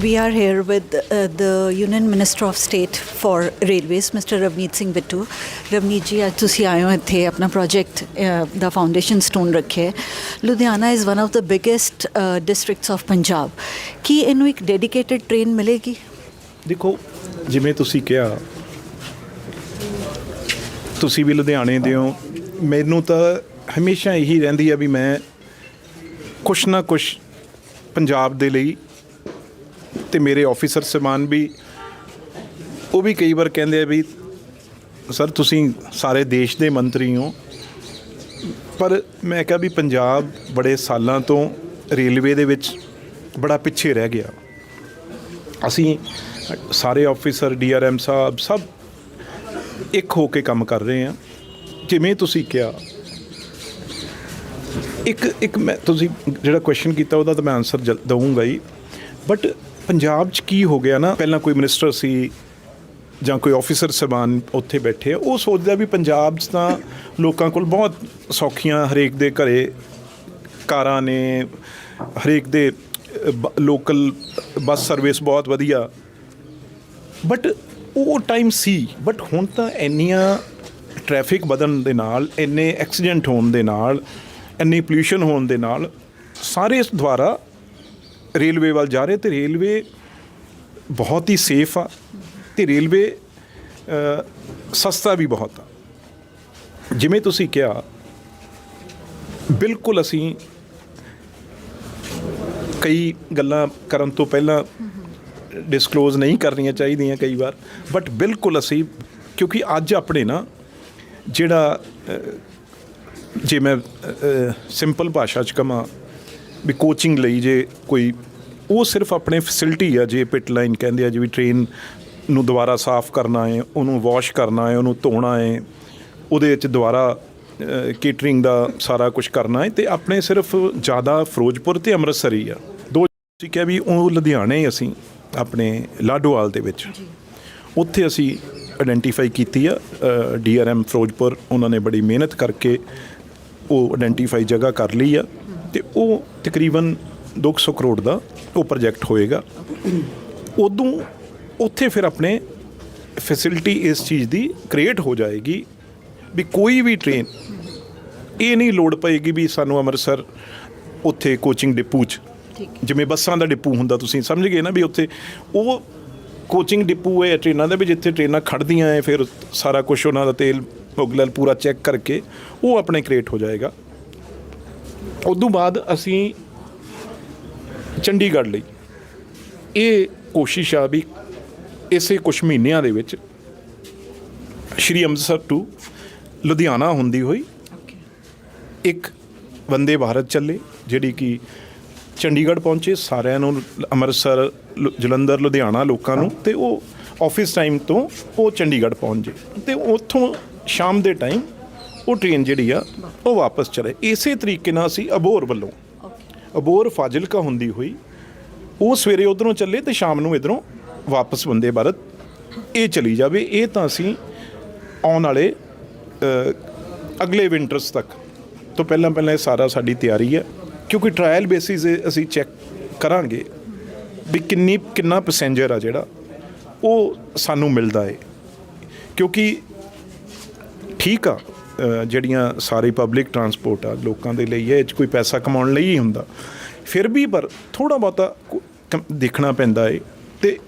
We are here with uh, the Union Minister of State for Railways, Mr. Ravneet Singh Bittu. Ravneet ਜੀ ਅੱਜ ਤੁਸੀਂ ਆਏ ਹੋ ਇੱਥੇ ਆਪਣਾ ਪ੍ਰੋਜੈਕਟ ਦਾ ਫਾਊਂਡੇਸ਼ਨ ਸਟੋਨ ਰੱਖਿਆ Ludhiana is one of the biggest districts of Punjab ਕੀ ਇਹਨੂੰ ਇੱਕ ਡੈਡੀਕੇਟਿਡ ਟ੍ਰੇਨ ਮਿਲੇਗੀ ਦੇਖੋ ਜਿਵੇਂ ਤੁਸੀਂ ਕਿਹਾ ਤੁਸੀਂ ਵੀ ਲੁਧਿਆਣੇ ਦੇ ਹੋ ਮੈਨੂੰ ਤਾਂ ਹਮੇਸ਼ਾ ਇਹੀ ਰਹਿੰਦੀ ਆ ਵੀ ਮੈਂ ਕੁਛ ਨਾ ਕੁਛ ਪੰਜਾਬ ਦੇ ਲਈ ਤੇ ਮੇਰੇ ਆਫੀਸਰ ਸਮਾਨ ਵੀ, ਉਹ ਵੀ ਕਈ ਵਾਰ ਕਹਿੰਦੇ ਆ ਵੀ, ਸਰ, ਤੁਸੀਂ ਸਾਰੇ ਦੇਸ਼ ਦੇ ਮੰਤਰੀ ਹੋ। ਪਰ ਮੈਂ ਕਿਹਾ ਵੀ ਪੰਜਾਬ ਬੜੇ ਸਾਲਾਂ ਤੋਂ ਰੇਲਵੇ ਦੇ ਵਿੱਚ ਬੜਾ ਪਿੱਛੇ ਰਹਿ ਗਿਆ। ਅਸੀਂ ਸਾਰੇ ਆਫੀਸਰ ਡੀਆਰਐਮ ਸਾਹਿਬ ਸਭ ਇੱਕ ਹੋ ਕੇ ਕੰਮ ਕਰ ਰਹੇ ਹਾਂ। ਜਿਵੇਂ ਤੁਸੀਂ ਕਿਹਾ, ਇੱਕ ਇੱਕ ਮੈਂ, ਤੁਸੀਂ ਜਿਹੜਾ ਕੁਐਸਚਨ ਕੀਤਾ ਉਹਦਾ ਤਾਂ ਮੈਂ ਆਨਸਰ ਦਊਂਗਾ ਹੀ। ਬਟ ਪੰਜਾਬ 'ਚ ਕੀ ਹੋ ਗਿਆ ਨਾ? ਪਹਿਲਾਂ ਕੋਈ ਮਿਨਿਸਟਰ ਸੀ ਜਾਂ ਕੋਈ ਆਫੀਸਰ ਸਬਾਨ ਉੱਥੇ ਬੈਠੇ ਆ, ਉਹ ਸੋਚਦਾ ਵੀ ਪੰਜਾਬ 'ਚ ਤਾਂ ਲੋਕਾਂ ਕੋਲ ਬਹੁਤ ਸੌਖੀਆਂ ਹਰੇਕ ਦੇ ਘਰੇ ਕਾਰਾਂ ਨੇ, ਹਰੇਕ ਦੇ ਲੋਕਲ ਬੱਸ ਸਰਵਿਸ ਬਹੁਤ ਵਧੀਆ। ਬਟ ਉਹ ਟਾਈਮ ਸੀ ਬਟ ਹੁਣ ਤਾਂ ਇੰਨੀਆਂ ਟ੍ਰੈਫਿਕ ਵਧਣ ਦੇ ਨਾਲ, ਇੰਨੇ ਐਕਸੀਡੈਂਟ ਹੋਣ ਦੇ ਨਾਲ, ਇੰਨੀ ਪੋਲੂਸ਼ਨ ਹੋਣ ਦੇ ਨਾਲ ਸਾਰੇ ਦੁਆਰਾ ਰੇਲਵੇ ਵੱਲ ਜਾ ਰਹੇ ਤੇ ਰੇਲਵੇ ਬਹੁਤ ਹੀ ਸੇਫ ਆ, ਤੇ ਰੇਲਵੇ ਸਸਤਾ ਵੀ ਬਹੁਤ ਆ। ਜਿਵੇਂ ਤੁਸੀਂ ਕਿਹਾ, ਬਿਲਕੁਲ ਅਸੀਂ ਕਈ ਗੱਲਾਂ ਕਰਨ ਤੋਂ ਪਹਿਲਾਂ ਡਿਸਕਲੋਜ਼ ਨਹੀਂ ਕਰਨੀਆਂ ਚਾਹੀਦੀਆਂ ਕਈ ਵਾਰ ਬਟ ਬਿਲਕੁਲ ਅਸੀਂ, ਕਿਉਂਕਿ ਅੱਜ ਆਪਣੇ ਨਾ, ਜਿਹੜਾ ਜੇ ਮੈਂ ਸਿੰਪਲ ਭਾਸ਼ਾ ਚ ਕਮਾਂ ਵੀ ਕੋਚਿੰਗ ਲਈ ਜੇ ਕੋਈ ਉਹ ਸਿਰਫ ਆਪਣੇ ਫੈਸਿਲਿਟੀ ਆ ਜੇ ਪਿਟ ਲਾਈਨ ਕਹਿੰਦੇ ਆ ਜਿਵੇਂ ਟ੍ਰੇਨ ਨੂੰ ਦੁਬਾਰਾ ਸਾਫ਼ ਕਰਨਾ ਹੈ ਉਹਨੂੰ ਵਾਸ਼ ਕਰਨਾ ਹੈ ਉਹਨੂੰ ਧੋਣਾ ਹੈ ਉਹਦੇ ਵਿੱਚ ਦੁਬਾਰਾ ਕੇਟਰਿੰਗ ਦਾ ਸਾਰਾ ਕੁਝ ਕਰਨਾ ਹੈ ਤੇ ਆਪਣੇ ਸਿਰਫ ਜ਼ਿਆਦਾ ਫਿਰੋਜ਼ਪੁਰ ਤੇ ਅੰਮ੍ਰਿਤਸਰ ਹੀ ਆ। ਦੋ ਤੁਸੀਂ ਕਿਹਾ ਵੀ ਉਹ ਲੁਧਿਆਣੇ ਅਸੀਂ ਆਪਣੇ ਲਾਡੋਵਾਲ ਦੇ ਵਿੱਚ। ਉੱਥੇ ਅਸੀਂ ਆਇਡੈਂਟੀਫਾਈ ਕੀਤੀ ਆ ਡੀਆਰਐਮ ਫਿਰੋਜ਼ਪੁਰ ਉਹਨਾਂ ਨੇ ਬੜੀ ਮਿਹਨਤ ਕਰਕੇ ਉਹ ਆਇਡੈਂਟੀਫਾਈ ਜਗ੍ਹਾ ਕਰ ਲਈ ਆ। ਤੇ ਉਹ ਤਕਰੀਬਨ 200 ਕਰੋੜ ਦਾ ਉਹ ਪ੍ਰੋਜੈਕਟ ਹੋਏਗਾ। ਉਦੋਂ ਉੱਥੇ ਫਿਰ ਆਪਣੇ ਫੈਸਿਲਿਟੀ ਇਸ ਚੀਜ਼ ਦੀ ਕ੍ਰੀਏਟ ਹੋ ਜਾਏਗੀ ਵੀ ਕੋਈ ਵੀ ਟ੍ਰੇਨ ਇਹ ਨਹੀਂ ਲੋੜ ਪਏਗੀ ਵੀ ਸਾਨੂੰ ਅੰਮ੍ਰਿਤਸਰ ਉੱਥੇ ਕੋਚਿੰਗ ਡਿਪੂ 'ਚ ਜਿਵੇਂ ਬੱਸਾਂ ਦਾ ਡਿਪੂ ਹੁੰਦਾ ਤੁਸੀਂ ਸਮਝ ਗਏ ਨਾ ਵੀ ਉੱਥੇ ਉਹ ਕੋਚਿੰਗ ਡਿਪੂ ਹੈ ਟ੍ਰੇਨਾਂ ਦੇ ਵੀ ਜਿੱਥੇ ਟ੍ਰੇਨਾਂ ਖੜਦੀਆਂ ਹੈ ਫਿਰ ਸਾਰਾ ਕੁਝ ਉਹਨਾਂ ਦਾ ਤੇਲ ਮੁਗਲਲ ਪੂਰਾ ਚੈੱਕ ਕਰਕੇ ਉਹ ਆਪਣੇ ਕ੍ਰੀਏਟ ਹੋ ਜਾਏਗਾ। ਉਦੋਂ ਬਾਅਦ ਅਸੀਂ ਚੰਡੀਗੜ੍ਹ ਲਈ। ਇਹ ਕੋਸ਼ਿਸ਼ ਆ ਵੀ ਇਸੇ ਕੁਝ ਮਹੀਨਿਆਂ ਦੇ ਵਿੱਚ ਸ਼੍ਰੀ ਅੰਮ੍ਰਿਤਸਰ ਟੂ ਲੁਧਿਆਣਾ ਹੁੰਦੀ ਹੋਈ ਇੱਕ ਵੰਦੇ ਭਾਰਤ ਚੱਲੇ ਜਿਹੜੀ ਕਿ ਚੰਡੀਗੜ੍ਹ ਪਹੁੰਚੇ ਸਾਰਿਆਂ ਨੂੰ ਅੰਮ੍ਰਿਤਸਰ ਜਲੰਧਰ ਲੁਧਿਆਣਾ ਲੋਕਾਂ ਨੂੰ ਤੇ ਉਹ ਆਫਿਸ ਟਾਈਮ ਤੋਂ ਉਹ ਚੰਡੀਗੜ੍ਹ ਪਹੁੰਚ ਜੇ ਤੇ ਉੱਥੋਂ ਸ਼ਾਮ ਦੇ ਟਾਈਮ ਉਹ ਟ੍ਰੇਨ ਜਿਹੜੀ ਆ, ਉਹ ਵਾਪਸ ਚਲੇ। ਇਸੇ ਤਰੀਕੇ ਨਾਲ ਅਸੀਂ ਅਬੋਰ ਵੱਲੋਂ, ਅਬੋਰ ਫਾਜ਼ਿਲਕਾ ਹੁੰਦੀ ਹੋਈ, ਉਹ ਸਵੇਰੇ ਉਧਰੋਂ ਚੱਲੇ ਤੇ ਸ਼ਾਮ ਨੂੰ ਇਧਰੋਂ ਵਾਪਸ ਬੰਦੇ ਭਾਰਤ, ਇਹ ਚਲੀ ਜਾਵੇ। ਇਹ ਤਾਂ ਅਸੀਂ ਆਉਣ ਵਾਲੇ ਅਗਲੇ ਵਿੰਟਰਸ ਤੱਕ ਤੋਂ ਪਹਿਲਾਂ ਪਹਿਲਾਂ ਇਹ ਸਾਰਾ ਸਾਡੀ ਤਿਆਰੀ ਹੈ ਕਿਉਂਕਿ ਟ੍ਰਾਇਲ ਬੇਸਿਸ ਅਸੀਂ ਚੈੱਕ ਕਰਾਂਗੇ ਵੀ ਕਿੰਨੀ, ਕਿੰਨਾ ਪੈਸੇਂਜਰ ਆ ਜਿਹੜਾ, ਉਹ ਸਾਨੂੰ ਮਿਲਦਾ ਏ। ਕਿਉਂਕਿ ਠੀਕ ਆ ਜਿਹੜੀਆਂ ਸਾਰੀ ਪਬਲਿਕ ਟਰਾਂਸਪੋਰਟ ਆ ਲੋਕਾਂ ਦੇ ਲਈ ਹੈ, ਇਹ 'ਚ ਕੋਈ ਪੈਸਾ ਕਮਾਉਣ ਲਈ ਹੀ ਹੁੰਦਾ। ਫਿਰ ਵੀ ਪਰ ਥੋੜਾ ਬਹੁਤਾ ਦੇਖਣਾ ਪੈਂਦਾ ਏ। ਤੇ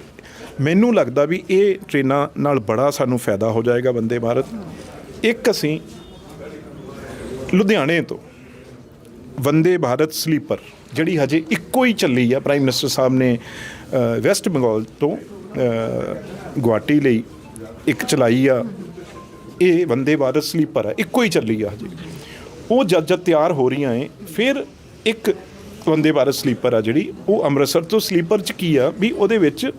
ਮੈਨੂੰ ਲੱਗਦਾ ਵੀ ਇਹ ਟ੍ਰੇਨਾਂ ਨਾਲ ਬੜਾ ਸਾਨੂੰ ਫਾਇਦਾ ਹੋ ਜਾਏਗਾ ਵੰਦੇ ਭਾਰਤ। ਇੱਕ ਅਸੀਂ ਲੁਧਿਆਣੇ ਤੋਂ ਵੰਦੇ ਭਾਰਤ ਸਲੀਪਰ ਜਿਹੜੀ ਹਜੇ ਇੱਕੋ ਹੀ ਚੱਲੀ ਆ ਪ੍ਰਾਈਮ ਮਿਨਿਸਟਰ ਸਾਹਿਬ ਨੇ ਵੈਸਟ ਬੰਗਾਲ ਤੋਂ ਅ, ਗੁਹਾਟੀ ਲਈ ਇੱਕ ਚਲਾਈ ਆ। ਇਹ ਵੰਦੇ ਭਾਰਤ ਸਲੀਪਰ ਹੈ, ਇੱਕੋ ਹੀ ਚੱਲੀ ਆ ਹਜੇ। ਉਹ ਜਦ ਜਦ ਤਿਆਰ ਹੋ ਰਹੀਆਂ ਏ, ਫਿਰ ਇੱਕ ਵੰਦੇ ਭਾਰਤ ਸਲੀਪਰ ਆ ਜਿਹੜੀ, ਉਹ ਅੰਮ੍ਰਿਤਸਰ ਤੋਂ ਸਲੀਪਰ ਚ ਕੀ ਆ, ਵੀ ਉਹਦੇ ਵਿੱਚ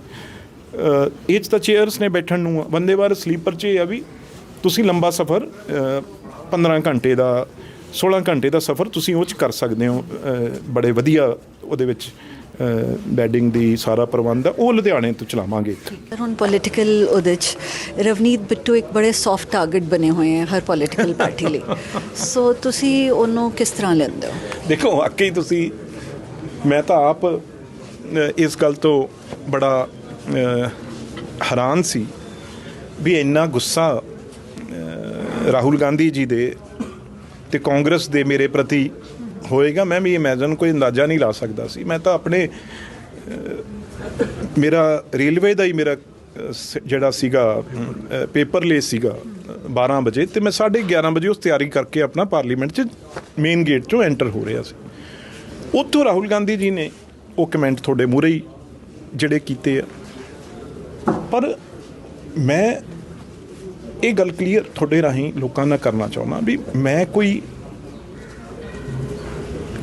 ਇਹ 'ਚ ਤਾਂ ਚੇਅਰਸ ਨੇ ਬੈਠਣ ਨੂੰ ਆ। ਵੰਦੇ ਭਾਰਤ ਸਲੀਪਰ 'ਚ ਇਹ ਆ ਵੀ ਤੁਸੀਂ ਲੰਬਾ ਸਫ਼ਰ 15 ਘੰਟੇ ਦਾ 16 ਘੰਟੇ ਦਾ ਸਫ਼ਰ ਤੁਸੀਂ ਉਹ 'ਚ ਕਰ ਸਕਦੇ ਹੋ ਬੜੇ ਵਧੀਆ ਉਹਦੇ ਵਿੱਚ। ਬੈਡਿੰਗ ਦੀ ਸਾਰਾ ਪ੍ਰਬੰਧ ਆ ਉਹ ਲੁਧਿਆਣੇ ਤੋਂ ਚਲਾਵਾਂਗੇ। ਹੁਣ ਪੋਲੀਟੀਕਲ ਉਹਦੇ 'ਚ ਰਵਨੀਤ ਬਿੱਟੂ ਇੱਕ ਬੜੇ ਸੌਫਟ ਟਾਰਗੇਟ ਬਣੇ ਹੋਏ ਹੈ ਹਰ ਪੋਲੀਟੀਕਲ ਪਾਰਟੀ ਲਈ। ਸੋ ਤੁਸੀਂ ਉਹਨੂੰ ਕਿਸ ਤਰ੍ਹਾਂ ਲੈਂਦੇ ਹੋ? ਦੇਖੋ ਵਾਕਈ ਤੁਸੀਂ ਮੈਂ ਤਾਂ ਆਪ ਇਸ ਗੱਲ ਤੋਂ ਬੜਾ ਹੈਰਾਨ ਸੀ ਵੀ ਇੰਨਾ ਗੁੱਸਾ ਰਾਹੁਲ ਗਾਂਧੀ ਜੀ ਦੇ ਤੇ ਕਾਂਗਰਸ ਦੇ ਮੇਰੇ ਪ੍ਰਤੀ ਹੋਏਗਾ, ਮੈਂ ਵੀ ਇਮੇਜਿਨ ਕੋਈ ਅੰਦਾਜ਼ਾ ਨਹੀਂ ਲਾ ਸਕਦਾ ਸੀ। ਮੈਂ ਤਾਂ ਆਪਣੇ ਮੇਰਾ ਰੇਲਵੇ ਦਾ ਹੀ ਮੇਰਾ ਸ- ਜਿਹੜਾ ਸੀਗਾ ਪੇਪਰਲੇਸ ਸੀਗਾ 12 ਵਜੇ, ਤੇ ਮੈਂ 11:30 ਵਜੇ ਉਸ ਤਿਆਰੀ ਕਰਕੇ ਆਪਣਾ ਪਾਰਲੀਮੈਂਟ 'ਚ ਮੇਨ ਗੇਟ 'ਚੋਂ ਐਂਟਰ ਹੋ ਰਿਹਾ ਸੀ। ਉੱਥੋਂ ਰਾਹੁਲ ਗਾਂਧੀ ਜੀ ਨੇ ਉਹ ਕਮੈਂਟ ਤੁਹਾਡੇ ਮੂਹਰੇ ਹੀ ਜਿਹੜੇ ਕੀਤੇ ਆ। ਪਰ ਮੈਂ ਇਹ ਗੱਲ ਕਲੀਅਰ ਤੁਹਾਡੇ ਰਾਹੀਂ ਲੋਕਾਂ ਨਾਲ ਕਰਨਾ ਚਾਹੁੰਦਾ ਵੀ ਮੈਂ ਕੋਈ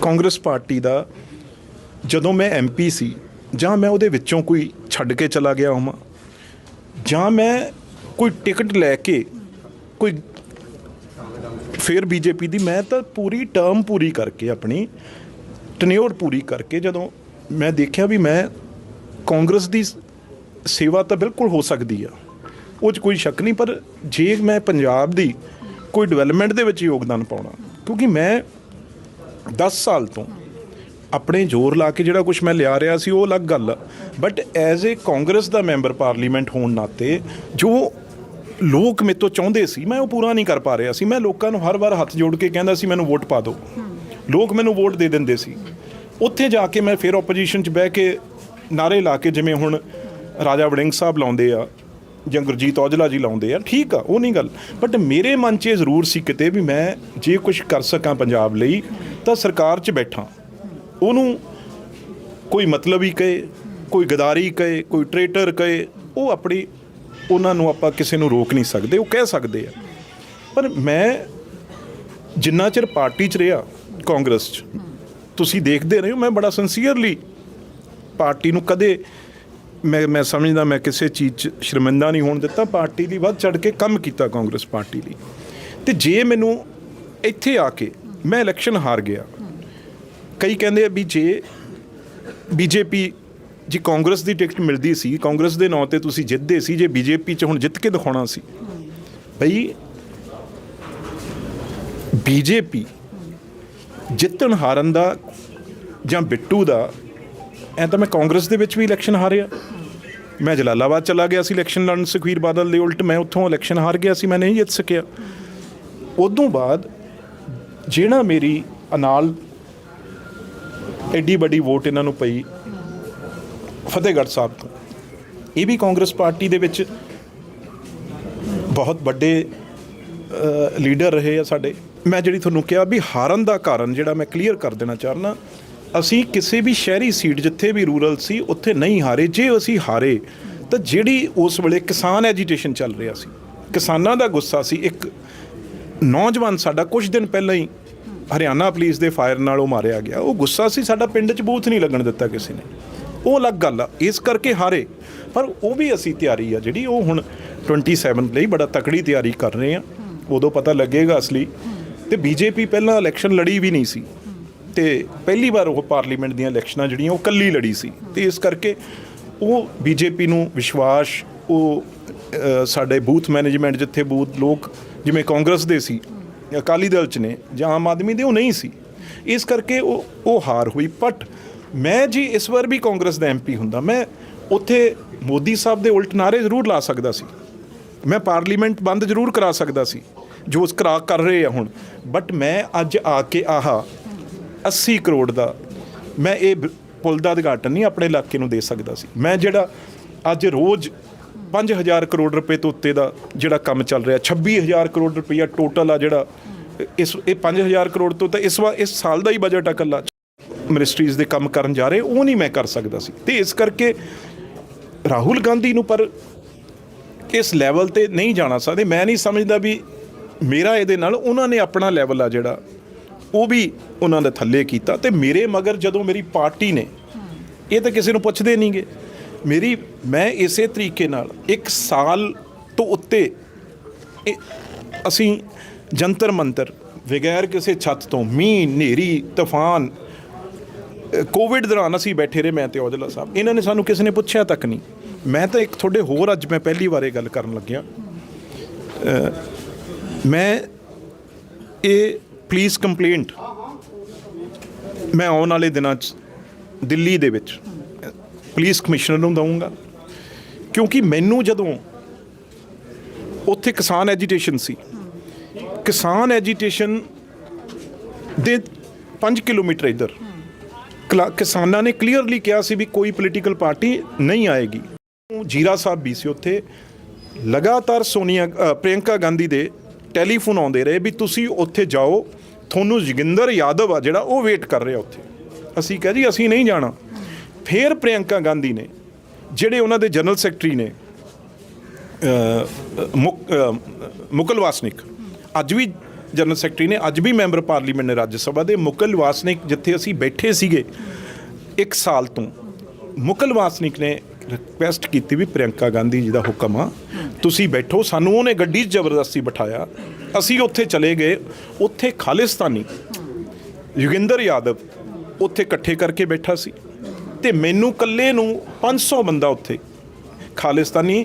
ਕਾਂਗਰਸ ਪਾਰਟੀ ਦਾ ਜਦੋਂ ਮੈਂ ਐਮਪੀ ਸੀ, ਜਾਂ ਮੈਂ ਉਹਦੇ ਵਿੱਚੋਂ ਕੋਈ ਛੱਡ ਕੇ ਚਲਾ ਗਿਆ ਹਾਂ ਜਾਂ ਮੈਂ ਕੋਈ ਟਿਕਟ ਲੈ ਕੇ ਕੋਈ ਫਿਰ ਬੀਜੇਪੀ ਦੀ, ਮੈਂ ਤਾਂ ਪੂਰੀ ਟਰਮ ਪੂਰੀ ਕਰਕੇ ਆਪਣੀ ਟਨਿਓਰ ਪੂਰੀ ਕਰਕੇ ਜਦੋਂ ਮੈਂ ਦੇਖਿਆ ਵੀ ਮੈਂ ਕਾਂਗਰਸ ਦੀ ਸੇਵਾ ਤਾਂ ਬਿਲਕੁਲ ਹੋ ਸਕਦੀ ਆ, ਉਹ 'ਚ ਕੋਈ ਸ਼ੱਕ ਨਹੀਂ, ਪਰ ਜੇ ਮੈਂ ਪੰਜਾਬ ਦੀ ਕੋਈ ਡਿਵੈਲਪਮੈਂਟ ਦੇ ਵਿੱਚ ਯੋਗਦਾਨ ਪਾਉਣਾ, ਕਿਉਂਕਿ ਮੈਂ 10 ਸਾਲ ਤੋਂ ਆਪਣੇ ਜ਼ੋਰ ਲਾ ਕੇ ਜਿਹੜਾ ਕੁਝ ਮੈਂ ਲਿਆ ਰਿਹਾ ਸੀ, ਉਹ ਅਲੱਗ ਗੱਲ ਆ। ਬਟ ਐਜ਼ ਅ ਕਾਂਗਰਸ ਦਾ ਮੈਂਬਰ ਪਾਰਲੀਮੈਂਟ ਹੋਣ ਨਾਤੇ ਜੋ ਲੋਕ ਮੇਰੇ ਤੋਂ ਚਾਹੁੰਦੇ ਸੀ, ਮੈਂ ਉਹ ਪੂਰਾ ਨਹੀਂ ਕਰ ਪਾ ਰਿਹਾ ਸੀ। ਮੈਂ ਲੋਕਾਂ ਨੂੰ ਹਰ ਵਾਰ ਹੱਥ ਜੋੜ ਕੇ ਕਹਿੰਦਾ ਸੀ, ਮੈਨੂੰ ਵੋਟ ਪਾ ਦਿਓ। ਲੋਕ ਮੈਨੂੰ ਵੋਟ ਦੇ ਦਿੰਦੇ ਸੀ। ਉੱਥੇ ਜਾ ਕੇ ਮੈਂ ਫਿਰ ਆਪੋਜੀਸ਼ਨ 'ਚ ਬਹਿ ਕੇ ਨਾਰੇ ਲਾ ਕੇ ਜਿਵੇਂ ਹੁਣ ਰਾਜਾ ਵੜਿੰਗ ਸਾਹਿਬ ਲਾਉਂਦੇ ਆ ਜਾਂ ਗੁਰਜੀਤ ਔਜਲਾ ਜੀ ਲਾਉਂਦੇ ਆ, ਠੀਕ ਆ, ਉਹ ਨਹੀਂ ਗੱਲ। ਬਟ ਮੇਰੇ ਮਨ 'ਚ ਇਹ ਜ਼ਰੂਰ ਸੀ ਕਿਤੇ ਵੀ ਮੈਂ ਜੇ ਕੁਝ ਕਰ ਸਕਾਂ ਪੰਜਾਬ ਲਈ, ਤਾਂ ਸਰਕਾਰ 'ਚ ਬੈਠਾਂ। ਉਹਨੂੰ ਕੋਈ ਮਤਲਬ ਹੀ ਕਹੇ, ਕੋਈ ਗਦਾਰੀ ਕਹੇ, ਕੋਈ ਟਰੇਟਰ ਕਹੇ, ਉਹ ਆਪਣੀ, ਉਹਨਾਂ ਨੂੰ ਆਪਾਂ ਕਿਸੇ ਨੂੰ ਰੋਕ ਨਹੀਂ ਸਕਦੇ, ਉਹ ਕਹਿ ਸਕਦੇ ਆ। ਪਰ ਮੈਂ ਜਿੰਨਾ ਚਿਰ ਪਾਰਟੀ 'ਚ ਰਿਹਾ ਕਾਂਗਰਸ 'ਚ, ਤੁਸੀਂ ਦੇਖਦੇ ਰਹੇ ਹੋ, ਮੈਂ ਬੜਾ ਸਿੰਸੀਅਰਲੀ ਪਾਰਟੀ ਨੂੰ ਕਦੇ ਮੈਂ ਮੈਂ ਸਮਝਦਾ ਮੈਂ ਕਿਸੇ ਚੀਜ਼ 'ਚ ਸ਼ਰਮਿੰਦਾ ਨਹੀਂ ਹੋਣ ਦਿੱਤਾ। ਪਾਰਟੀ ਲਈ ਵੱਧ ਚੜ ਕੇ ਕੰਮ ਕੀਤਾ ਕਾਂਗਰਸ ਪਾਰਟੀ ਲਈ। ਤੇ ਜੇ ਮੈਨੂੰ ਇੱਥੇ ਆ ਕੇ ਮੈਂ ਇਲੈਕਸ਼ਨ ਹਾਰ ਗਿਆ, ਕਈ ਕਹਿੰਦੇ ਆ ਵੀ ਜੇ ਬੀਜੇਪੀ ਜੀ ਕਾਂਗਰਸ ਦੀ ਟਿਕਟ ਮਿਲਦੀ ਸੀ, ਕਾਂਗਰਸ ਦੇ ਨਾਂ ਤੇ ਤੁਸੀਂ ਜਿੱਤਦੇ ਸੀ, ਜੇ ਬੀਜੇਪੀ 'ਚ ਹੁਣ ਜਿੱਤ ਕੇ ਦਿਖਾਉਣਾ ਸੀ ਭਈ ਬੀਜੇਪੀ ਜਿੱਤਣ ਹਾਰਨ ਦਾ ਜਾਂ ਬਿੱਟੂ ਦਾ ਐਂ ਤਾਂ ਮੈਂ ਕਾਂਗਰਸ ਦੇ ਵਿੱਚ ਵੀ ਇਲੈਕਸ਼ਨ ਹਾਰਿਆ। ਮੈਂ ਜਲਾਲਾਬਾਦ ਚਲਾ ਗਿਆ ਸੀ ਇਲੈਕਸ਼ਨ ਲੜਨ ਸੁਖਵੀਰ ਬਾਦਲ ਦੇ ਉਲਟ ਮੈਂ ਉੱਥੋਂ ਇਲੈਕਸ਼ਨ ਹਾਰ ਗਿਆ ਸੀ, ਮੈਂ ਨਹੀਂ ਜਿੱਤ ਸਕਿਆ। ਉਦੋਂ ਬਾਅਦ ਜਿਹੜਾ ਮੇਰੀ ਨਾਲ ਐਡੀ ਵੱਡੀ ਵੋਟ ਇਹਨਾਂ ਨੂੰ ਪਈ ਫਤਿਹਗੜ੍ਹ ਸਾਹਿਬ ਤੋਂ, ਇਹ ਵੀ ਕਾਂਗਰਸ ਪਾਰਟੀ ਦੇ ਵਿੱਚ ਬਹੁਤ ਵੱਡੇ ਲੀਡਰ ਰਹੇ ਆ ਸਾਡੇ। ਮੈਂ ਜਿਹੜੀ ਤੁਹਾਨੂੰ ਕਿਹਾ ਵੀ ਹਾਰਨ ਦਾ ਕਾਰਨ ਜਿਹੜਾ ਮੈਂ ਕਲੀਅਰ ਕਰ ਦੇਣਾ ਚਾਹਨਾ ਅਸੀਂ ਕਿਸੇ ਵੀ ਸ਼ਹਿਰੀ ਸੀਟ ਜਿੱਥੇ ਵੀ ਰੂਰਲ ਸੀ, ਉੱਥੇ ਨਹੀਂ ਹਾਰੇ। ਜੇ ਅਸੀਂ ਹਾਰੇ, ਤਾਂ ਜਿਹੜੀ ਉਸ ਵੇਲੇ ਕਿਸਾਨ ਐਜੀਟੇਸ਼ਨ ਚੱਲ ਰਿਹਾ ਸੀ, ਕਿਸਾਨਾਂ ਦਾ ਗੁੱਸਾ ਸੀ। ਇੱਕ ਨੌਜਵਾਨ ਸਾਡਾ ਕੁਝ ਦਿਨ ਪਹਿਲਾਂ ਹੀ ਹਰਿਆਣਾ ਪੁਲਿਸ ਦੇ ਫਾਇਰ ਨਾਲ ਉਹ ਮਾਰਿਆ ਗਿਆ। ਉਹ ਗੁੱਸਾ ਸੀ, ਸਾਡਾ ਪਿੰਡ 'ਚ ਬੂਥ ਨਹੀਂ ਲੱਗਣ ਦਿੱਤਾ ਕਿਸੇ ਨੇ। ਉਹ ਅਲੱਗ ਗੱਲ ਆ, ਇਸ ਕਰਕੇ ਹਾਰੇ। ਪਰ ਉਹ ਵੀ ਅਸੀਂ ਤਿਆਰੀ ਆ ਜਿਹੜੀ, ਉਹ ਹੁਣ 27 ਲਈ ਬੜਾ ਤਕੜੀ ਤਿਆਰੀ ਕਰ ਰਹੇ ਆ। ਉਦੋਂ ਪਤਾ ਲੱਗੇਗਾ ਅਸਲੀ। ਤੇ ਬੀਜੇਪੀ ਪਹਿਲਾਂ ਇਲੈਕਸ਼ਨ ਲੜੀ ਵੀ ਨਹੀਂ ਸੀ। ਤੇ ਪਹਿਲੀ ਵਾਰ ਉਹ ਪਾਰਲੀਮੈਂਟ ਦੀਆਂ ਇਲੈਕਸ਼ਨਾਂ ਜਿਹੜੀਆਂ, ਉਹ ਕੱਲੀ ਲੜੀ ਸੀ। ਤੇ ਇਸ ਕਰਕੇ ਉਹ ਬੀਜੇਪੀ ਨੂੰ ਵਿਸ਼ਵਾਸ, ਉਹ ਸਾਡੇ ਬੂਥ ਮੈਨੇਜਮੈਂਟ ਜਿੱਥੇ ਬੂਥ ਲੋਕ, ਜਿਵੇਂ ਕਾਂਗਰਸ ਦੇ ਸੀ ਅਕਾਲੀ ਦਲ ਚ ਨੇ, ਜਾਂ ਆਮ ਆਦਮੀ ਦੇ, ਉਹ ਨਹੀਂ ਸੀ। ਇਸ ਕਰਕੇ ਉਹ ਉਹ ਹਾਰ ਹੋਈ। ਬਟ ਮੈਂ ਜੀ ਇਸ ਵਾਰ ਵੀ ਕਾਂਗਰਸ ਦਾ ਐਮਪੀ ਹੁੰਦਾ। ਮੈਂ ਉੱਥੇ ਮੋਦੀ ਸਾਹਿਬ ਦੇ ਉਲਟ ਨਾਰੇ ਜ਼ਰੂਰ ਲਾ ਸਕਦਾ ਸੀ। ਮੈਂ ਪਾਰਲੀਮੈਂਟ ਬੰਦ ਜ਼ਰੂਰ ਕਰਾ ਸਕਦਾ ਸੀ। ਜੋ ਉਸ ਕਰਾ, ਕਰ ਰਹੇ ਆ ਹੁਣ। ਬਟ ਮੈਂ ਅੱਜ ਆ ਕੇ ਆਹਾ 80 ਕਰੋੜ ਦਾ ਮੈਂ ਇਹ ਪੁਲ ਦਾ ਉਦਘਾਟਨ ਨਹੀਂ ਆਪਣੇ ਇਲਾਕੇ ਨੂੰ ਦੇ ਸਕਦਾ ਸੀ। ਮੈਂ ਜਿਹੜਾ ਅੱਜ ਰੋਜ਼ 5000 ਕਰੋੜ ਰੁਪਏ ਤੋਂ ਉੱਤੇ ਦਾ ਜਿਹੜਾ ਕੰਮ ਚੱਲ ਰਿਹਾ 26000 ਕਰੋੜ ਰੁਪਈਆ ਟੋਟਲ ਆ ਜਿਹੜਾ, ਇਸ, ਇਹ 5000 ਕਰੋੜ ਤੋਂ ਤਾਂ ਇਸ ਵਾਰ ਇਸ ਸਾਲ ਦਾ ਹੀ ਬਜਟ ਆ ਇਕੱਲਾ। ਮਿਨਿਸਟਰੀਜ਼ ਦੇ ਕੰਮ ਕਰਨ ਜਾ ਰਹੇ, ਉਹ ਨਹੀਂ ਮੈਂ ਕਰ ਸਕਦਾ ਸੀ। ਤੇ ਇਸ ਕਰਕੇ ਰਾਹੁਲ ਗਾਂਧੀ ਨੂੰ ਪਰ ਇਸ ਲੈਵਲ ਤੇ ਨਹੀਂ ਜਾਣਾ ਸਕਦੇ ਮੈਂ ਨਹੀਂ ਸਮਝਦਾ ਵੀ ਮੇਰਾ ਇਹਦੇ ਨਾਲ ਉਹਨਾਂ ਨੇ ਆਪਣਾ ਲੈਵਲ ਆ ਜਿਹੜਾ ਉਹ ਵੀ ਉਹਨਾਂ ਦੇ ਥੱਲੇ ਕੀਤਾ ਤੇ ਮੇਰੇ ਮਗਰ ਜਦੋਂ ਮੇਰੀ ਪਾਰਟੀ ਨੇ ਇਹ ਤਾਂ ਕਿਸੇ ਨੂੰ ਪੁੱਛਦੇ ਨਹੀਂਗੇ ਮੇਰੀ ਮੈਂ ਇਸੇ ਤਰੀਕੇ ਨਾਲ ਇੱਕ ਸਾਲ ਤੋਂ ਉੱਤੇ ਅਸੀਂ ਜੰਤਰ ਮੰਤਰ ਬਗੈਰ ਕਿਸੇ ਛੱਤ ਤੋਂ ਮੀਂਹ ਹਨੇਰੀ ਤੂਫਾਨ ਕੋਵਿਡ ਦੌਰਾਨ ਅਸੀਂ ਬੈਠੇ ਰਹੇ ਮੈਂ ਤੇ ਔਜਲਾ ਸਾਹਿਬ। ਇਹਨਾਂ ਨੇ ਸਾਨੂੰ ਕਿਸੇ ਨੇ ਪੁੱਛਿਆ ਤੱਕ ਨਹੀਂ। ਮੈਂ ਤਾਂ ਇੱਕ ਤੁਹਾਡੇ ਹੋਰ ਅੱਜ ਮੈਂ ਪਹਿਲੀ ਵਾਰ ਇਹ ਗੱਲ ਕਰਨ ਲੱਗਿਆ। ਮੈਂ ਇਹ ਪੁਲਿਸ ਕੰਪਲੇਂਟ ਮੈਂ ਆਉਣ ਵਾਲੇ ਦਿਨਾਂ 'ਚ ਦਿੱਲੀ ਦੇ ਵਿੱਚ ਪੁਲਿਸ ਕਮਿਸ਼ਨਰ ਨੂੰ ਦਊਂਗਾ। ਕਿਉਂਕਿ ਮੈਨੂੰ ਜਦੋਂ ਉੱਥੇ ਕਿਸਾਨ ਐਜੀਟੇਸ਼ਨ ਸੀ। ਕਿਸਾਨ ਐਜੀਟੇਸ਼ਨ ਦੇ 5 ਕਿਲੋਮੀਟਰ ਇੱਧਰ। ਕਲਾ- ਕਿਸਾਨਾਂ ਨੇ ਕਲੀਅਰਲੀ ਕਿਹਾ ਸੀ ਵੀ ਕੋਈ ਪੋਲੀਟੀਕਲ ਪਾਰਟੀ ਨਹੀਂ ਆਏਗੀ। ਜੀਰਾ ਸਾਹਿਬ ਵੀ ਸੀ ਉੱਥੇ। ਲਗਾਤਾਰ ਸੋਨੀਆ ਅ, ਪ੍ਰਿਯੰਕਾ ਗਾਂਧੀ ਦੇ ਟੈਲੀਫੋਨ ਆਉਂਦੇ ਰਹੇ ਵੀ ਤੁਸੀਂ ਉੱਥੇ ਜਾਓ। ਤੁਹਾਨੂੰ ਜੋਗਿੰਦਰ ਯਾਦਵ ਆ ਜਿਹੜਾ ਉਹ ਵੇਟ ਕਰ ਰਿਹਾ ਉੱਥੇ। ਅਸੀਂ ਕਿਹਾ ਜੀ, ਅਸੀਂ ਨਹੀਂ ਜਾਣਾ। ਫਿਰ ਪ੍ਰਿਯੰਕਾ ਗਾਂਧੀ ਨੇ, ਜਿਹੜੇ ਉਹਨਾਂ ਦੇ ਜਨਰਲ ਸੈਕਟਰੀ ਨੇ ਮੁਕ- ਮੁਕਲ ਵਾਸਨਿਕ, ਅੱਜ ਵੀ ਜਨਰਲ ਸੈਕਟਰੀ ਨੇ, ਅੱਜ ਵੀ ਮੈਂਬਰ ਪਾਰਲੀਮੈਂਟ ਨੇ ਰਾਜ ਸਭਾ ਦੇ। ਮੁਕਲ ਵਾਸਨਿਕ ਜਿੱਥੇ ਅਸੀਂ ਬੈਠੇ ਸੀਗੇ ਇੱਕ ਸਾਲ ਤੋਂ, ਮੁਕਲ ਵਾਸਨਿਕ ਨੇ ਰਿਕੁਐਸਟ ਕੀਤੀ ਵੀ ਪ੍ਰਿਯੰਕਾ ਗਾਂਧੀ ਜੀ ਦਾ ਹੁਕਮ ਆ। ਤੁਸੀਂ ਬੈਠੋ, ਸਾਨੂੰ ਉਹਨੇ ਗੱਡੀ 'ਚ ਜ਼ਬਰਦਸਤੀ ਬਿਠਾਇਆ। ਅਸੀਂ ਉੱਥੇ ਚਲੇ ਗਏ, ਉੱਥੇ ਖਾਲਿਸਤਾਨੀ ਯੋਗਿੰਦਰ ਯਾਦਵ ਉੱਥੇ ਇਕੱਠੇ ਕਰਕੇ ਬੈਠਾ ਸੀ ਤੇ ਮੈਨੂੰ ਇਕੱਲੇ ਨੂੰ 500 ਬੰਦਾ ਉੱਥੇ ਖਾਲਿਸਤਾਨੀ,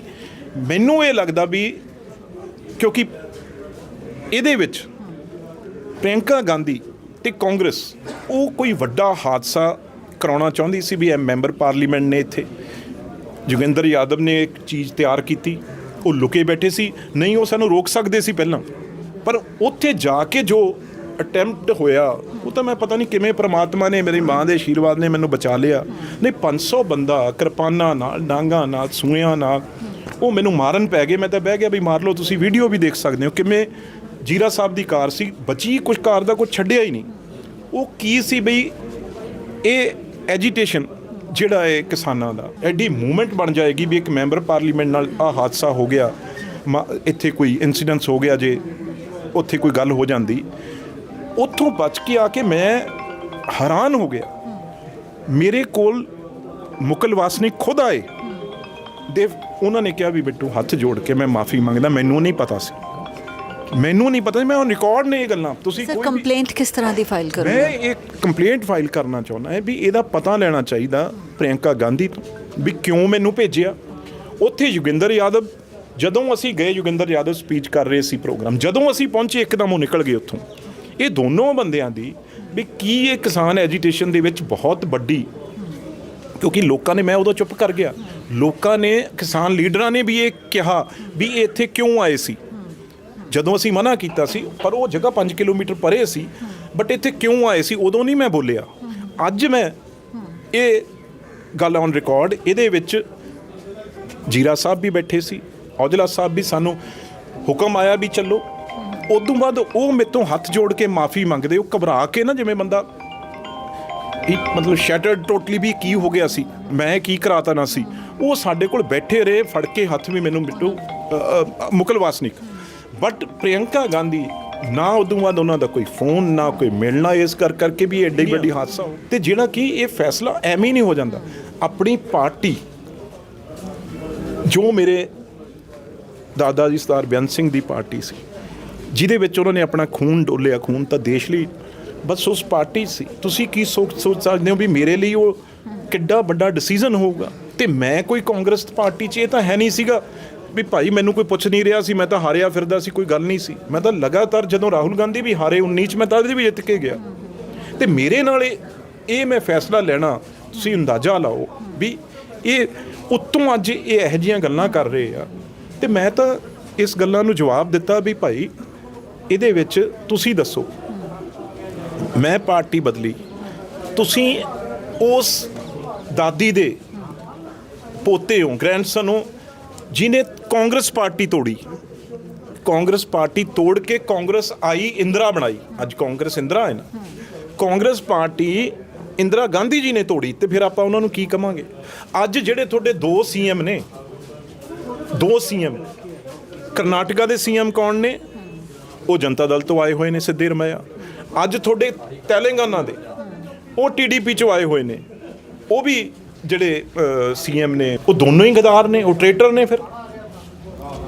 ਮੈਨੂੰ ਇਹ ਲੱਗਦਾ ਵੀ ਕਿਉਂਕਿ ਇਹਦੇ ਵਿੱਚ ਪ੍ਰਿਯੰਕਾ ਗਾਂਧੀ ਤੇ ਕਾਂਗਰਸ, ਉਹ ਕੋਈ ਵੱਡਾ ਹਾਦਸਾ ਕਰਾਉਣਾ ਚਾਹੁੰਦੀ ਸੀ ਵੀ ਇਹ ਮੈਂਬਰ ਪਾਰਲੀਮੈਂਟ ਨੇ ਇੱਥੇ। ਜੋਗਿੰਦਰ ਯਾਦਵ ਨੇ ਇੱਕ ਚੀਜ਼ ਤਿਆਰ ਕੀਤੀ, ਉਹ ਲੁਕੇ ਬੈਠੇ ਸੀ, ਨਹੀਂ ਉਹ ਸਾਨੂੰ ਰੋਕ ਸਕਦੇ ਸੀ ਪਹਿਲਾਂ। ਪਰ ਉੱਥੇ ਜਾ ਕੇ ਜੋ ਅਟੈਂਪਟ ਹੋਇਆ, ਉਹ ਤਾਂ ਮੈਂ ਪਤਾ ਨਹੀਂ ਕਿਵੇਂ ਪ੍ਰਮਾਤਮਾ ਨੇ, ਮੇਰੀ ਮਾਂ ਦੇ ਆਸ਼ੀਰਵਾਦ ਨੇ ਮੈਨੂੰ ਬਚਾ ਲਿਆ। ਨਹੀਂ 500 ਬੰਦਾ ਕਿਰਪਾਨਾਂ ਨਾਲ, ਡਾਂਗਾਂ ਨਾਲ ਸੂਇਆਂ ਨਾਲ, ਉਹ ਮੈਨੂੰ ਮਾਰਨ ਪੈ ਗਏ। ਮੈਂ ਤਾਂ ਬਹਿ ਗਿਆ ਵੀ ਮਾਰ ਲਓ, ਤੁਸੀਂ ਵੀਡੀਓ ਵੀ ਦੇਖ ਸਕਦੇ ਹੋ। ਕਿਵੇਂ ਜੀਰਾ ਸਾਹਿਬ ਦੀ ਕਾਰ ਸੀ, ਬਚੀ ਕੁਝ ਕਾਰ ਦਾ ਕੁਝ ਛੱਡਿਆ ਹੀ ਨਹੀਂ। ਉਹ ਕੀ ਸੀ ਬਈ? ਇਹ ਐਜੀਟੇਸ਼ਨ ਜਿਹੜਾ ਹੈ ਕਿਸਾਨਾਂ ਦਾ, ਐਡੀ ਮੂਵਮੈਂਟ ਬਣ ਜਾਏਗੀ ਵੀ ਇੱਕ ਮੈਂਬਰ ਪਾਰਲੀਮੈਂਟ ਨਾਲ ਆ ਹਾਦਸਾ ਹੋ ਗਿਆ। ਮਾ- ਇੱਥੇ ਕੋਈ ਇਨਸੀਡੈਂਸ ਹੋ ਗਿਆ ਜੇ। ਉੱਥੇ ਕੋਈ ਗੱਲ ਹੋ ਜਾਂਦੀ ਉੱਥੋਂ ਬਚ ਕੇ ਆ ਕੇ ਮੈਂ ਹੈਰਾਨ ਹੋ ਗਿਆ। ਮੇਰੇ ਕੋਲ ਮੁਕਲ ਵਾਸਨੀ ਖੁਦ ਆਏ। ਦੇ ਉਹਨਾਂ ਨੇ ਕਿਹਾ ਵੀ ਬਿੱਟੂ ਹੱਥ ਜੋੜ ਕੇ ਮੈਂ ਮਾਫੀ ਮੰਗਦਾ ਮੈਨੂੰ ਨਹੀਂ ਪਤਾ ਸੀ। ਮੈਨੂੰ ਨਹੀਂ ਪਤਾ ਸੀ ਮੈਂ ਉਹ ਰਿਕਾਰਡ ਨੇ ਇਹ ਗੱਲਾਂ। ਤੁਸੀਂ ਕੋਈ ਕੰਪਲੇਂਟ ਕਿਸ ਤਰ੍ਹਾਂ ਦੀ ਫਾਈਲ ਮੈਂ ਕਰੋਗੇ ਇੱਕ ਕੰਪਲੇਂਟ ਫਾਈਲ ਕਰਨਾ ਚਾਹੁੰਦਾ ਹੈ ਵੀ ਇਹਦਾ ਪਤਾ ਲੈਣਾ ਚਾਹੀਦਾ ਪ੍ਰਿਯੰਕਾ ਗਾਂਧੀ ਤੋਂ ਵੀ ਕਿਉਂ ਮੈਨੂੰ ਭੇਜਿਆ। ਉੱਥੇ ਯੋਗਿੰਦਰ ਯਾਦਵ ਜਦੋਂ ਅਸੀਂ ਗਏ ਯੋਗਿੰਦਰ ਯਾਦਵ ਸਪੀਚ ਕਰ ਰਹੇ ਸੀ ਪ੍ਰੋਗਰਾਮ ਜਦੋਂ ਅਸੀਂ ਪਹੁੰਚੇ, ਇੱਕਦਮ ਉਹ ਨਿਕਲ ਗਏ ਉੱਥੋਂ। ਇਹ ਦੋਨੋਂ ਬੰਦਿਆਂ ਦੀ ਵੀ ਕੀ ਇਹ ਕਿਸਾਨ ਐਜੀਟੇਸ਼ਨ ਦੇ ਵਿੱਚ ਬਹੁਤ ਵੱਡੀ, ਕਿਉਂਕਿ ਲੋਕਾਂ ਨੇ ਮੈਂ ਉਦੋਂ ਚੁੱਪ ਕਰ ਗਿਆ। ਲੋਕਾਂ ਨੇ, ਕਿਸਾਨ ਲੀਡਰਾਂ ਨੇ ਵੀ ਇਹ ਕਿਹਾ ਵੀ ਇਹ ਇੱਥੇ ਕਿਉਂ ਆਏ ਸੀ। ਜਦੋਂ ਅਸੀਂ ਮਨਾ ਕੀਤਾ ਸੀ, ਪਰ ਉਹ ਜਗ੍ਹਾ 5 ਕਿਲੋਮੀਟਰ ਪਰੇ ਸੀ ਬਟ ਇੱਥੇ ਕਿਉਂ ਆਏ ਸੀ, ਉਦੋਂ ਨਹੀਂ ਮੈਂ ਬੋਲਿਆ। ਅੱਜ ਮੈਂ ਇਹ ਗੱਲ ਔਨ ਰਿਕਾਰਡ ਇਹਦੇ ਵਿੱਚ ਜੀਰਾ ਸਾਹਿਬ ਵੀ ਬੈਠੇ ਸੀ ਔਜਲਾ ਸਾਹਿਬ ਵੀ ਸਾਨੂੰ ਹੁਕਮ ਆਇਆ ਵੀ ਚੱਲੋ। ਉਦੋਂ ਬਾਅਦ ਉਹ ਮੇਰੇ ਤੋਂ ਹੱਥ ਜੋੜ ਕੇ ਮਾਫੀ ਮੰਗਦੇ ਉਹ ਘਬਰਾ ਕੇ ਨਾ ਜਿਵੇਂ ਬੰਦਾ ਇਹ ਮਤਲਬ ਸ਼ੈਟਰਡ ਟੋਟਲੀ ਵੀ ਕੀ ਹੋ ਗਿਆ ਸੀ ਮੈਂ ਕੀ ਕਰਾਤਾ ਨਾ ਸੀ। ਉਹ ਸਾਡੇ ਕੋਲ ਬੈਠੇ ਰਹੇ ਫੜ ਕੇ ਹੱਥ ਵੀ ਮੈਨੂੰ ਅ, ਮੁਕਲ ਵਾਸਨਿਕ ਬਟ ਪ੍ਰਿਯੰਕਾ ਗਾਂਧੀ ਨਾ ਉਦੋਂ ਬਾਅਦ ਉਹਨਾਂ ਦਾ ਕੋਈ ਫੋਨ ਨਾ ਕੋਈ ਮਿਲਣਾ ਇਸ ਕਰ ਕਰਕੇ ਵੀ ਐਡੀ ਵੱਡੀ ਹਾਦਸਾ ਤੇ ਜਿਹੜਾ ਕਿ ਇਹ ਫੈਸਲਾ ਐਵੇਂ ਹੀ ਨਹੀਂ ਹੋ ਜਾਂਦਾ। ਆਪਣੀ ਪਾਰਟੀ ਜੋ ਮੇਰੇ ਦਾਦਾ ਜੀ ਸਰਦਾਰ ਬੇਅੰਤ ਸਿੰਘ ਦੀ ਪਾਰਟੀ ਸੀ, ਜਿਹਦੇ ਵਿੱਚ ਉਹਨਾਂ ਨੇ ਆਪਣਾ ਖੂਨ ਡੋਲਿਆ, ਖੂਨ ਤਾਂ ਦੇਸ਼ ਲਈ, ਬਸ ਉਸ ਪਾਰਟੀ ਸੀ। ਤੁਸੀਂ ਕੀ ਸੋਚ ਸੋਚ ਸਕਦੇ ਹੋ ਵੀ ਮੇਰੇ ਲਈ ਉਹ ਕਿੱਡਾ ਵੱਡਾ ਡਿਸੀਜਨ ਹੋਊਗਾ? ਤੇ ਮੈਂ ਕੋਈ ਕਾਂਗਰਸ ਪਾਰਟੀ 'ਚ, ਇਹ ਤਾਂ ਹੈ ਨਹੀਂ ਸੀਗਾ ਵੀ ਭਾਈ ਮੈਨੂੰ ਕੋਈ ਪੁੱਛ ਨਹੀਂ ਰਿਹਾ ਸੀ, ਮੈਂ ਤਾਂ ਹਾਰਿਆ ਫਿਰਦਾ ਸੀ, ਕੋਈ ਗੱਲ ਨਹੀਂ ਸੀ। ਮੈਂ ਤਾਂ ਲਗਾਤਾਰ ਜਦੋਂ ਰਾਹੁਲ ਗਾਂਧੀ ਵੀ ਹਾਰੇ 19 'ਚ ਮੈਂ ਤਾਂ ਉਹਦੇ ਵੀ ਜਿੱਤ ਕੇ ਗਿਆ। ਤੇ ਮੇਰੇ ਨਾਲ ਇਹ ਇਹ ਮੈਂ ਫੈਸਲਾ ਲੈਣਾ, ਤੁਸੀਂ ਅੰਦਾਜ਼ਾ ਲਾਓ ਵੀ ਇਹ ਉੱਤੋਂ ਅੱਜ ਇਹ ਇਹੋ ਜਿਹੀਆਂ ਗੱਲਾਂ ਕਰ ਰਹੇ ਆ। ਤੇ ਮੈਂ ਤਾਂ ਇਸ ਗੱਲਾਂ ਨੂੰ ਜਵਾਬ ਦਿੱਤਾ ਵੀ ਭਾਈ, ਇਹਦੇ ਵਿੱਚ ਤੁਸੀਂ ਦੱਸੋ। ਮੈਂ ਪਾਰਟੀ ਬਦਲੀ। ਤੁਸੀਂ ਉਸ ਦਾਦੀ ਦੇ ਪੋਤੇ ਹੋ ਗ੍ਰੈਂਡਸਨ ਹੋ ਜਿਨੇ ਕਾਂਗਰਸ ਪਾਰਟੀ ਤੋੜੀ। ਕਾਂਗਰਸ ਪਾਰਟੀ ਤੋੜ ਕੇ ਕਾਂਗਰਸ ਆਈ, ਇੰਦਰਾ ਬਣਾਈ। ਅੱਜ ਕਾਂਗਰਸ ਇੰਦਰਾ ਹੈ ਨਾ। ਕਾਂਗਰਸ ਪਾਰਟੀ ਇੰਦਰਾ ਗਾਂਧੀ ਜੀ ਨੇ ਤੋੜੀ ਤੇ ਫਿਰ ਆਪਾਂ ਉਹਨਾਂ ਨੂੰ ਕੀ ਕਵਾਂਗੇ? ਅੱਜ ਜਿਹੜੇ ਤੁਹਾਡੇ ਦੋ ਸੀਐਮ ਨੇ ਦੋ ਸੀਐਮ ਕਰਨਾਟਕਾ ਦੇ ਸੀਐਮ ਕੌਣ ਨੇ ਉਹ ਜਨਤਾ ਦਲ ਤੋਂ ਆਏ ਹੋਏ ਨੇ ਸਿੱਧੇ ਰਮਈਆ ਅੱਜ ਤੁਹਾਡੇ ਤੇਲੰਗਾਨਾ ਦੇ ਉਹ ਟੀਡੀਪੀ ਚੋਂ ਆਏ ਹੋਏ ਨੇ ਉਹ ਵੀ ਜਿਹੜੇ ਸੀਐਮ ਨੇ ਉਹ ਦੋਨੋਂ ਹੀ ਗਦਾਰ ਨੇ ਉਹ ਟ੍ਰੇਟਰ ਨੇ ਫਿਰ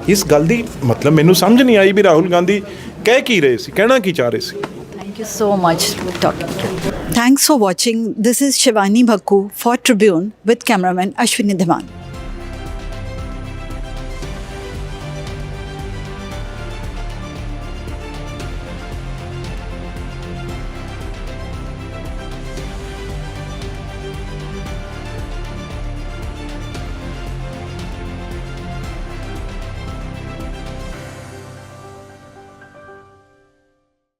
ਇਸ ਗੱਲ ਦੀ ਮਤਲਬ ਮੈਨੂੰ ਸਮਝ ਨਹੀਂ ਆਈ ਵੀ ਰਾਹੁਲ ਗਾਂਧੀ ਕਹਿ ਕੀ ਰਹੇ ਸੀ ਕਹਿਣਾ ਕੀ ਚਾਹ ਰਹੇ ਸੀ Thank you so much for talking. Thanks for watching. This is Shivani Bhakku for Tribune with cameraman Ashwini.